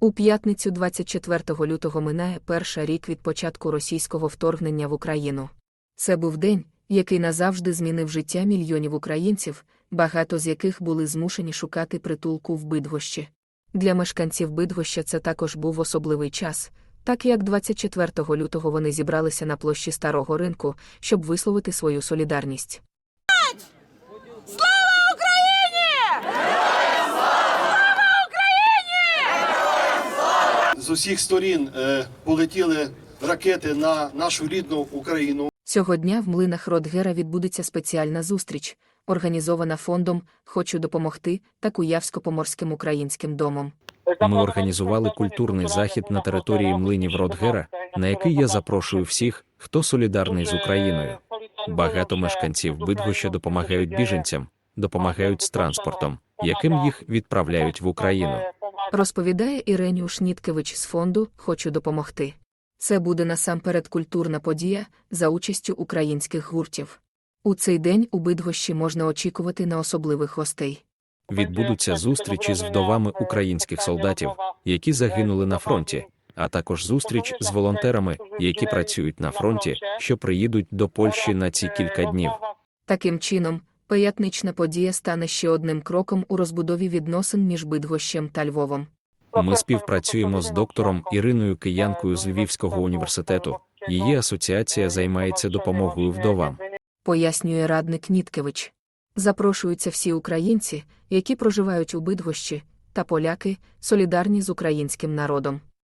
У п'ятницю 24 лютого минає перша рік від початку російського вторгнення в Україну. Це був день, який назавжди змінив життя мільйонів українців, багато з яких були змушені шукати притулку в Бидгощі. Для мешканців Бидгоща це також був особливий час, так як 24 лютого вони зібралися на площі Старого ринку, щоб висловити свою солідарність. З усіх сторін е, полетіли ракети на нашу рідну Україну. Цього дня в млинах Ротгера відбудеться спеціальна зустріч, організована фондом Хочу допомогти та Куявсько-Поморським українським домом. Ми організували культурний захід на території млинів Ротгера, на який я запрошую всіх, хто солідарний з Україною. Багато мешканців Бидгоща допомагають біженцям, допомагають з транспортом, яким їх відправляють в Україну. Розповідає Іреніуш Ніткевич з фонду Хочу допомогти. Це буде насамперед культурна подія за участю українських гуртів. У цей день у Бидгощі можна очікувати на особливих гостей. Відбудуться зустрічі з вдовами українських солдатів, які загинули на фронті, а також зустріч з волонтерами, які працюють на фронті, що приїдуть до Польщі на ці кілька днів. Таким чином, п'ятнична подія стане ще одним кроком у розбудові відносин між Бидгощем та Львовом. Ми співпрацюємо з доктором Іриною Киянкою з Львівського університету. Її асоціація займається допомогою вдовам. пояснює радник Ніткевич. Запрошуються всі українці, які проживають у Бидгощі, та поляки, солідарні з українським народом.